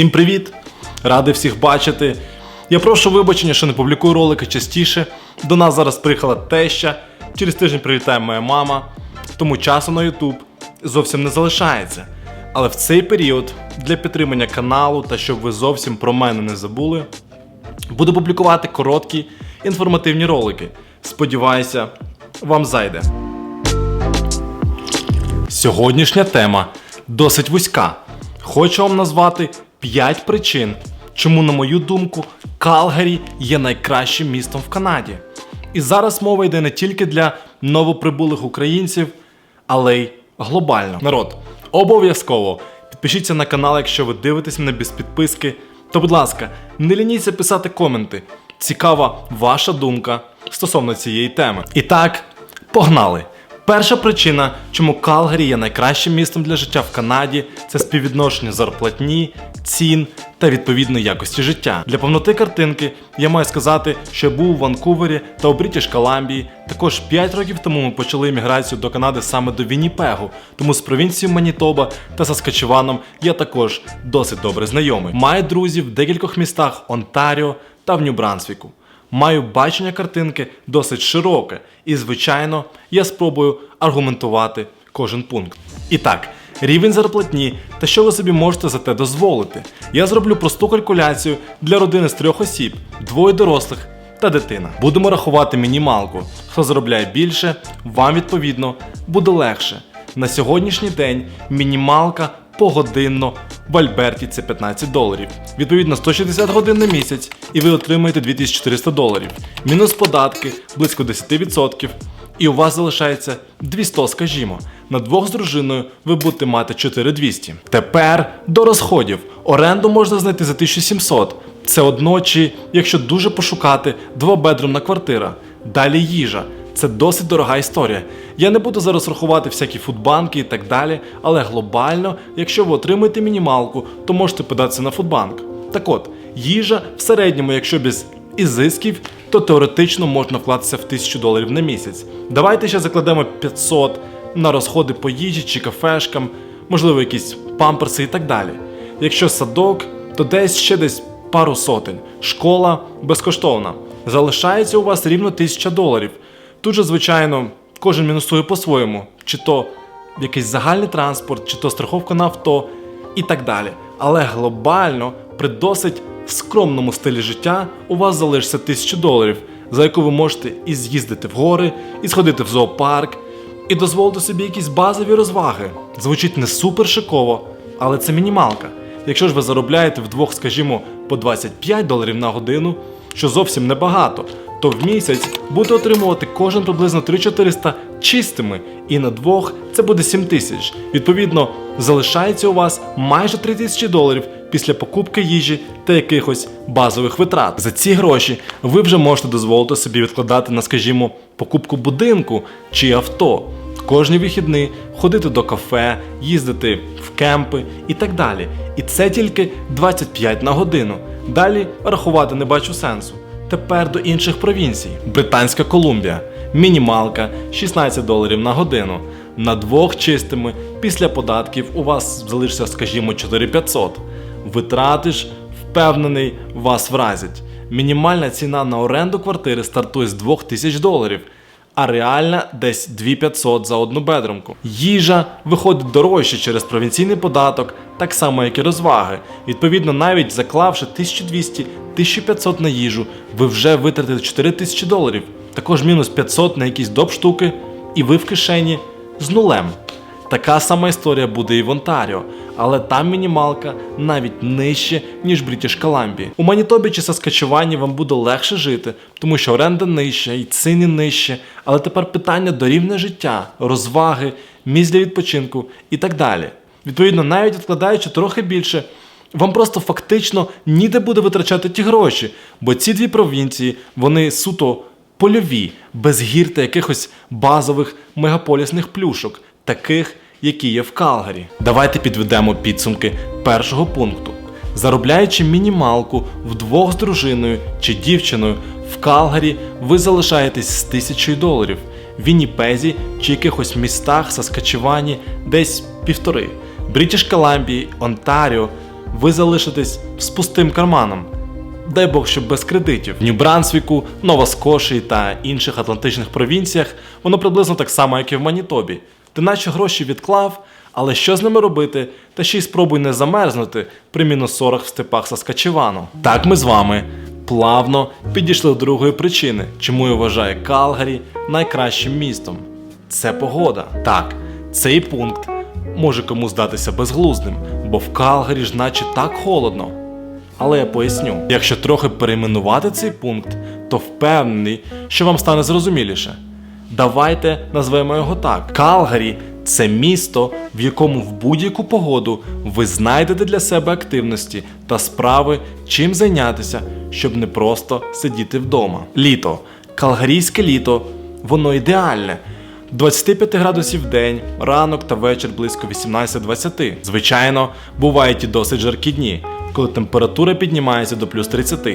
Всім привіт! Радий всіх бачити. Я прошу вибачення, що не публікую ролики частіше. До нас зараз приїхала теща. Через тиждень привітає моя мама. Тому часу на YouTube зовсім не залишається. Але в цей період для підтримання каналу та щоб ви зовсім про мене не забули, буду публікувати короткі інформативні ролики. Сподіваюся, вам зайде. Сьогоднішня тема досить вузька. Хочу вам назвати 5 причин, чому, на мою думку, Калгарі є найкращим містом в Канаді. І зараз мова йде не тільки для новоприбулих українців, але й глобально. Народ, обов'язково підпишіться на канал, якщо ви дивитесь мене без підписки. То, будь ласка, не лініться писати коменти. Цікава ваша думка стосовно цієї теми. І так, погнали! Перша причина, чому Калгарі є найкращим містом для життя в Канаді, це співвідношення зарплатні, цін та відповідної якості життя. Для повноти картинки я маю сказати, що я був у Ванкувері та у Брітіш Коламбії. Також 5 років тому ми почали імміграцію до Канади саме до Вінніпегу, тому з провінцією Манітоба та Саскачеваном я також досить добре знайомий. Маю друзів в декількох містах Онтаріо та в Нью-Брансвіку. Маю бачення картинки досить широке, і, звичайно, я спробую аргументувати кожен пункт. І так, рівень зарплатні та що ви собі можете за те дозволити. Я зроблю просту калькуляцію для родини з трьох осіб, двоє дорослих та дитина. Будемо рахувати мінімалку. Хто заробляє більше, вам відповідно буде легше. На сьогоднішній день мінімалка погодинно в Альберті це 15 доларів. Відповідно 160 годин на місяць, і ви отримаєте 2400 доларів. Мінус податки близько 10%. І у вас залишається 200, скажімо. На двох з дружиною ви будете мати 4200. Тепер до розходів. Оренду можна знайти за 1700. Це одночі, якщо дуже пошукати, двобедрумна квартира. Далі їжа. Це досить дорога історія. Я не буду зараз рахувати всякі фудбанки і так далі, але глобально, якщо ви отримуєте мінімалку, то можете податися на фудбанк. Так от, їжа в середньому, якщо без ізисків, то теоретично можна вкластися в 1000 доларів на місяць. Давайте ще закладемо 500 на розходи по їжі чи кафешкам, можливо, якісь памперси і так далі. Якщо садок, то десь ще десь пару сотень. Школа безкоштовна. Залишається у вас рівно 1000 доларів. Тут же, звичайно, кожен мінусує по-своєму, чи то якийсь загальний транспорт, чи то страховка на авто і так далі. Але глобально, при досить скромному стилі життя, у вас залишиться 1000 доларів, за яку ви можете і з'їздити в гори, і сходити в зоопарк, і дозволити собі якісь базові розваги. Звучить не супер шиково, але це мінімалка. Якщо ж ви заробляєте вдвох, скажімо, по 25 доларів на годину, що зовсім небагато, то в місяць буде отримувати кожен приблизно 3400 чистими, і на двох це буде 7 тисяч. Відповідно, залишається у вас майже 3000 доларів після покупки їжі та якихось базових витрат. За ці гроші ви вже можете дозволити собі відкладати на, скажімо, покупку будинку чи авто. Кожні вихідні ходити до кафе, їздити в кемпи і так далі. І це тільки 25 на годину. Далі рахувати не бачу сенсу. Тепер до інших провінцій. Британська Колумбія. Мінімалка 16 доларів на годину. На двох чистими після податків у вас залишиться, скажімо, 4500. Витрати ж, впевнений, вас вразять. Мінімальна ціна на оренду квартири стартує з 2000 доларів, а реальна десь 2500 за одну бедрумку. Їжа виходить дорожче через провінційний податок, так само як і розваги. Відповідно, навіть заклавши 1200-1500 на їжу, ви вже витратили 4000 доларів. Також мінус 500 на якісь доп штуки, і ви в кишені з нулем. Така сама історія буде і в Онтаріо, але там мінімалка навіть нижче, ніж в Брітіш Коламбії. У Манітобі чи Саскачевані вам буде легше жити, тому що оренда нижча і ціни нижче. Але тепер питання до рівня життя, розваги, місць для відпочинку і так далі. Відповідно, навіть відкладаючи трохи більше, вам просто фактично ніде буде витрачати ті гроші, бо ці дві провінції вони суто польові, без гір та якихось базових мегаполісних плюшок, таких, які є в Калгарі. Давайте підведемо підсумки першого пункту. Заробляючи мінімалку вдвох з дружиною чи дівчиною в Калгарі, ви залишаєтесь з тисячою доларів. В Вінніпезі чи якихось містах Саскачевані десь півтори. Брітіш Колумбії, Онтаріо, ви залишитесь з пустим карманом. Дай Бог, щоб без кредитів. В Нью-Брансвіку, Нова-Скошії та інших атлантичних провінціях воно приблизно так само, як і в Манітобі. Ти наче гроші відклав, але що з ними робити? Та ще й спробуй не замерзнути при мінус 40 в степах Саскачевану. Так ми з вами плавно підійшли до другої причини, чому я вважаю Калгарі найкращим містом. Це погода. Так, цей пункт може комусь здатися безглуздим, бо в Калгарі ж наче так холодно. Але я поясню, якщо трохи перейменувати цей пункт, то впевнений, що вам стане зрозуміліше. Давайте назвемо його так: Калгарі це місто, в якому в будь-яку погоду ви знайдете для себе активності та справи, чим зайнятися, щоб не просто сидіти вдома. Літо. Калгарійське літо, воно ідеальне. 25 градусів в день, ранок та вечір близько 18-20. Звичайно, бувають і досить жаркі дні, коли температура піднімається до плюс 30.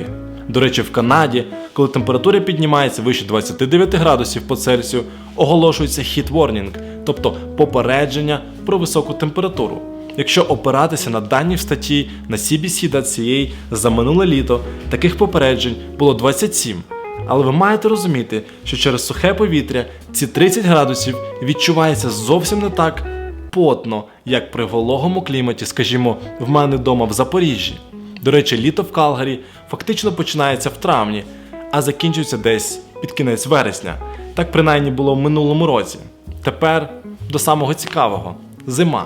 До речі, в Канаді, коли температура піднімається вище 29 градусів по Цельсію, оголошується heat warning, тобто попередження про високу температуру. Якщо опиратися на дані в статті на CBC.ca за минуле літо, таких попереджень було 27. Але ви маєте розуміти, що через сухе повітря ці 30 градусів відчуваються зовсім не так потно, як при вологому кліматі, скажімо, в мене вдома в Запоріжжі. До речі, літо в Калгарі фактично починається в травні, а закінчується десь під кінець вересня. Так принаймні було в минулому році. Тепер до самого цікавого зима.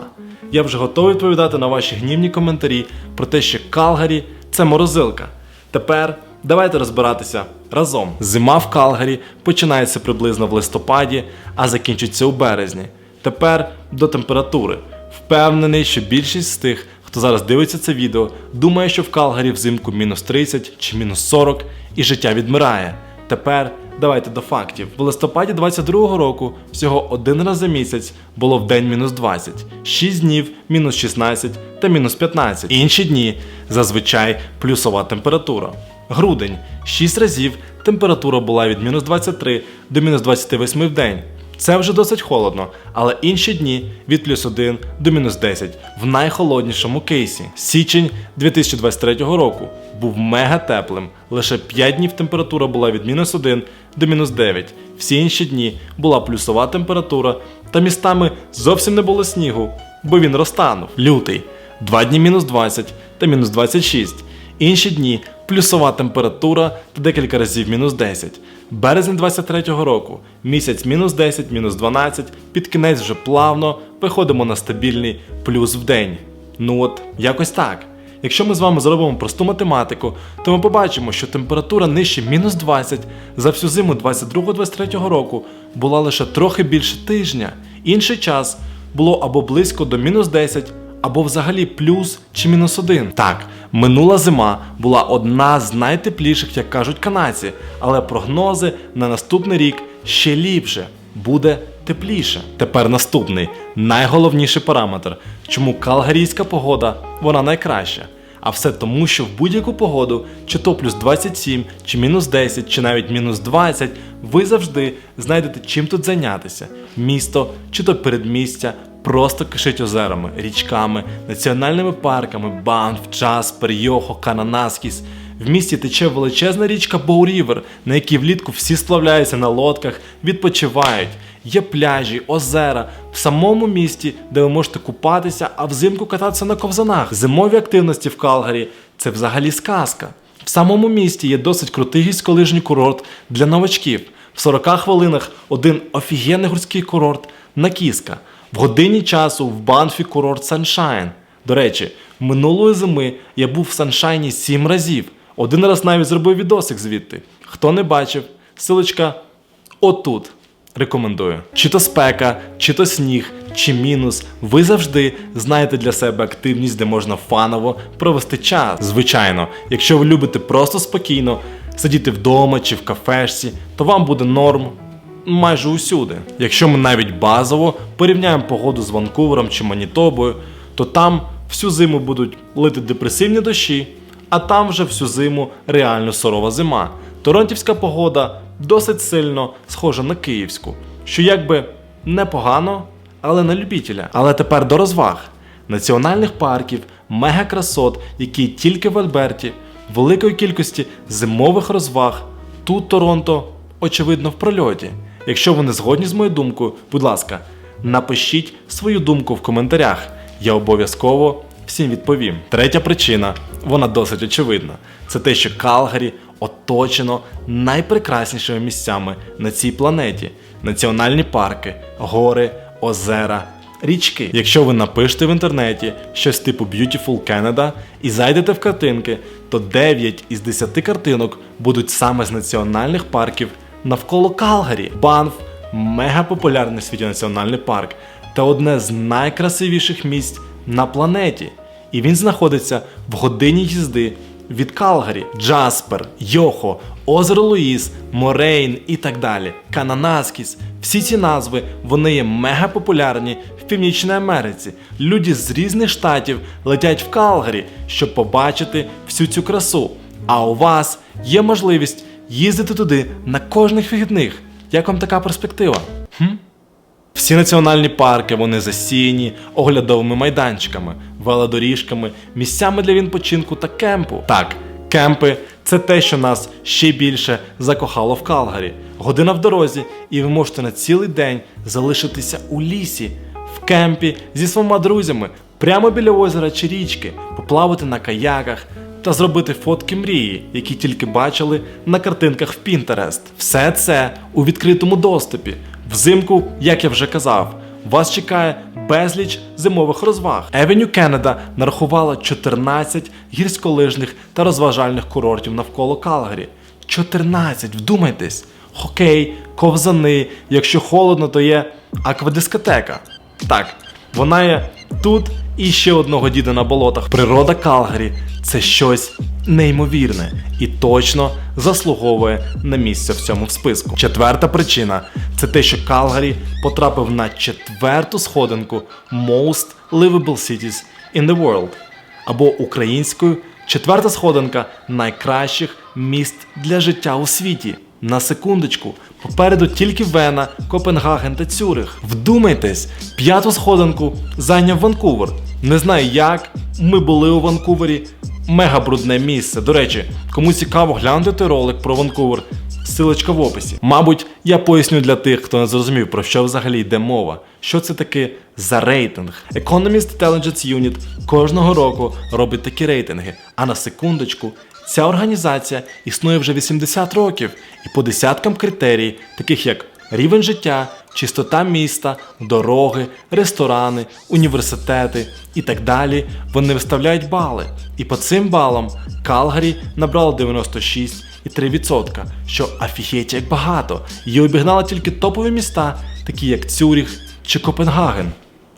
Я вже готовий відповідати на ваші гнівні коментарі про те, що Калгарі це морозилка. Тепер давайте розбиратися разом. Зима в Калгарі починається приблизно в листопаді, а закінчиться у березні. Тепер до температури. Впевнений, що більшість з тих, хто зараз дивиться це відео, думає, що в Калгарі взимку мінус 30 чи мінус 40 і життя відмирає. Тепер давайте до фактів. В листопаді 22-го року всього один раз за місяць було в день мінус 20, 6 днів мінус 16 та мінус 15. Інші дні зазвичай плюсова температура. Грудень 6 разів температура була від мінус 23 до мінус 28 в день. Це вже досить холодно, але інші дні від плюс 1 до мінус 10 в найхолоднішому кейсі. Січень 2023 року був мега теплим. Лише 5 днів температура була від мінус 1 до мінус 9. Всі інші дні була плюсова температура, та містами зовсім не було снігу, бо він розтанув. Лютий 2 дні мінус 20 та мінус 26. Інші дні плюсова температура та декілька разів мінус 10. Березень 23-го року місяць мінус 10, мінус 12, під кінець вже плавно виходимо на стабільний плюс в день. Ну от, якось так. Якщо ми з вами зробимо просту математику, то ми побачимо, що температура нижче мінус 20 за всю зиму 22-23 року була лише трохи більше тижня. Інший час було або близько до мінус 10, або взагалі плюс чи мінус один. Так, минула зима була одна з найтепліших, як кажуть канадці, але прогнози на наступний рік ще ліпше буде тепліше. Тепер наступний найголовніший параметр, чому калгарійська погода вона найкраща. А все тому, що в будь-яку погоду, чи то плюс 27, чи мінус 10, чи навіть мінус 20, ви завжди знайдете чим тут зайнятися. Місто, чи то передмістя, просто кишить озерами, річками, національними парками, Банф, Джаспер, Йохо, Кананаскіс. В місті тече величезна річка Боу-Рівер, на якій влітку всі сплавляються на лодках, відпочивають. Є пляжі, озера в самому місті, де ви можете купатися, а взимку кататися на ковзанах. Зимові активності в Калгарі це взагалі сказка. В самому місті є досить крутий гірськолижний курорт для новачків. В 40 хвилинах один офігенний гірський курорт Накіска. В годині часу в Банфі курорт Саншайн. До речі, минулої зими я був в Саншайні 7 разів. Один раз навіть зробив відосик звідти. Хто не бачив, силочка отут. Рекомендую. Чи то спека, чи то сніг, чи мінус. Ви завжди знаєте для себе активність, де можна фаново провести час. Звичайно, якщо ви любите просто спокійно сидіти вдома чи в кафешці, то вам буде норм майже усюди. Якщо ми навіть базово порівняємо погоду з Ванкувером чи Манітобою, то там всю зиму будуть лити депресивні дощі, а там вже всю зиму реально сурова зима. Торонтівська погода досить сильно схожа на київську, що якби непогано, але на любителя. Але тепер до розваг. національних парків, мегакрасот, які тільки в Альберті, великої кількості зимових розваг. Тут Торонто, очевидно, в прольоті. Якщо ви не згодні з моєю думкою, будь ласка, напишіть свою думку в коментарях. Я обов'язково всім відповім. Третя причина, вона досить очевидна. Це те, що Калгарі оточено найпрекраснішими місцями на цій планеті: національні парки, гори, озера. Річки. Якщо ви напишете в інтернеті щось типу Beautiful Canada і зайдете в картинки, то 9 із 10 картинок будуть саме з національних парків навколо Калгарі. Банф мега популярний світі національний парк та одне з найкрасивіших місць на планеті. І він знаходиться в годині їзди від Калгарі, Джаспер, Йохо, Озеро Луїс, Морейн і так далі. Кананаскіс. Всі ці назви вони є мега популярні в Північній Америці. Люди з різних штатів летять в Калгарі, щоб побачити всю цю красу. А у вас є можливість їздити туди на кожних вихідних. Як вам така перспектива? Хм? Всі національні парки вони засіяні оглядовими майданчиками, велодоріжками, місцями для відпочинку та кемпу. Так, кемпи це те, що нас ще більше закохало в Калгарі. Година в дорозі, і ви можете на цілий день залишитися у лісі, в кемпі зі своїми друзями, прямо біля озера чи річки, поплавати на каяках та зробити фотки мрії, які тільки бачили на картинках в Pinterest. Все це у відкритому доступі. Взимку, як я вже казав, вас чекає безліч зимових розваг. Avenue Canada нарахувала 14 гірськолижних та розважальних курортів навколо Калгарі. 14, вдумайтесь! Хокей, ковзани, якщо холодно, то є аквадискотека. Так, вона є тут і ще одного діда на болотах. Природа Калгарі це щось неймовірне і точно заслуговує на місце в цьому списку. Четверта причина це те, що Калгарі потрапив на четверту сходинку Most Livable Cities in the World або українською четверта сходинка найкращих міст для життя у світі. На секундочку, попереду тільки Вена, Копенгаген та Цюрих. Вдумайтесь, п'яту сходинку зайняв Ванкувер. Не знаю як, ми були у Ванкувері. Мега брудне місце. До речі, кому цікаво глянути ролик про Ванкувер, Силочка в описі. Мабуть, я поясню для тих, хто не зрозумів, про що взагалі йде мова. Що це таке за рейтинг? Economist Intelligence Unit кожного року робить такі рейтинги. А на секундочку, ця організація існує вже 80 років і по десяткам критерій, таких як рівень життя, чистота міста, дороги, ресторани, університети і так далі, вони виставляють бали. І по цим балам Калгарі набрало 96,3%, що афігеть як багато. Її обігнали тільки топові міста, такі як Цюріх чи Копенгаген.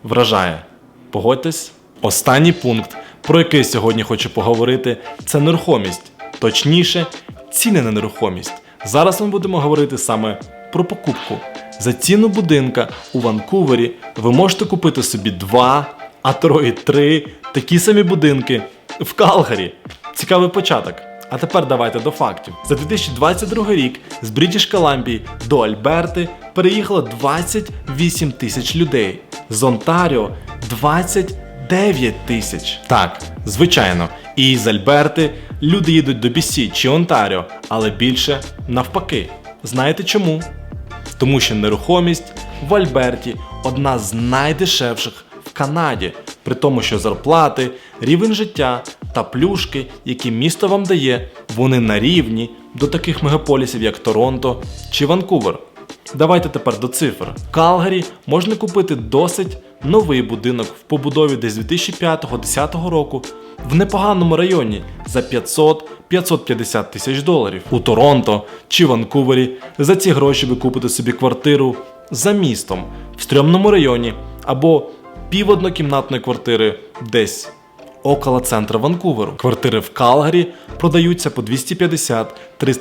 Вражає. Погодьтесь? Останній пункт, про який сьогодні хочу поговорити, це нерухомість. Точніше, ціни на нерухомість. Зараз ми будемо говорити саме про покупку. За ціну будинка у Ванкувері ви можете купити собі два, а то й три такі самі будинки в Калгарі. Цікавий початок. А тепер давайте до фактів. За 2022 рік з Брітіш Коламбії до Альберти переїхало 28 тисяч людей. З Онтаріо 29 тисяч. Так, звичайно, і з Альберти люди їдуть до BC чи Онтаріо, але більше навпаки. Знаєте чому? Тому що нерухомість в Альберті одна з найдешевших в Канаді, при тому, що зарплати, рівень життя та плюшки, які місто вам дає, вони на рівні до таких мегаполісів, як Торонто чи Ванкувер. Давайте тепер до цифр. В Калгарі можна купити досить новий будинок в побудові десь 2005-2010 року в непоганому районі за 500-550 тисяч доларів. У Торонто чи Ванкувері за ці гроші ви купите собі квартиру за містом в стрьомному районі або пів однокімнатної квартири десь около центра Ванкуверу. Квартири в Калгарі продаються по 250-300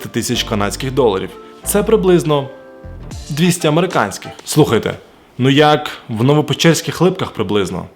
тисяч канадських доларів. Це приблизно 200 американських. Слухайте, ну як в новопечерських липках приблизно.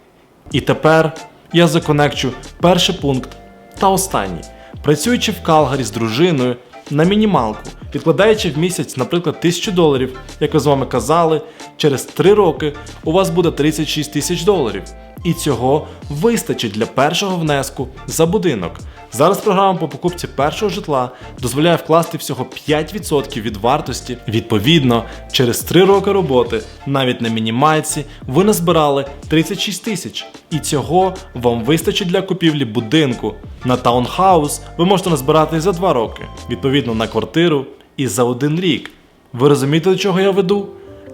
І тепер я законекчу перший пункт та останній. Працюючи в Калгарі з дружиною на мінімалку, відкладаючи в місяць, наприклад, 1000 доларів, як ви з вами казали, через 3 роки у вас буде 36 тисяч доларів. І цього вистачить для першого внеску за будинок. Зараз програма по покупці першого житла дозволяє вкласти всього 5% від вартості. Відповідно, через 3 роки роботи, навіть на мінімальці, ви назбирали 36 тисяч. І цього вам вистачить для купівлі будинку. На таунхаус ви можете назбирати за 2 роки, відповідно на квартиру і за один рік. Ви розумієте, до чого я веду?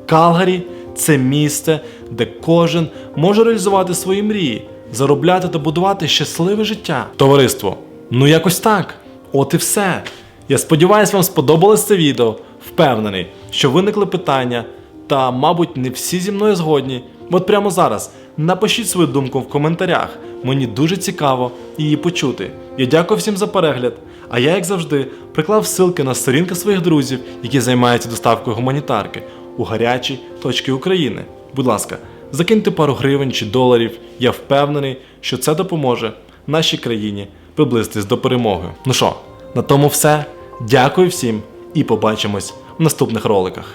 Калгарі це місце, де кожен може реалізувати свої мрії, заробляти та будувати щасливе життя. Товариство, ну якось так. От і все. Я сподіваюся, вам сподобалось це відео. Впевнений, що виникли питання, та, мабуть, не всі зі мною згодні. От прямо зараз напишіть свою думку в коментарях. Мені дуже цікаво її почути. Я дякую всім за перегляд. А я, як завжди, приклав ссылки на сторінки своїх друзів, які займаються доставкою гуманітарки у гарячі точки України. Будь ласка, закиньте пару гривень чи доларів. Я впевнений, що це допоможе нашій країні приблизитись до перемоги. Ну що, на тому все. Дякую всім і побачимось в наступних роликах.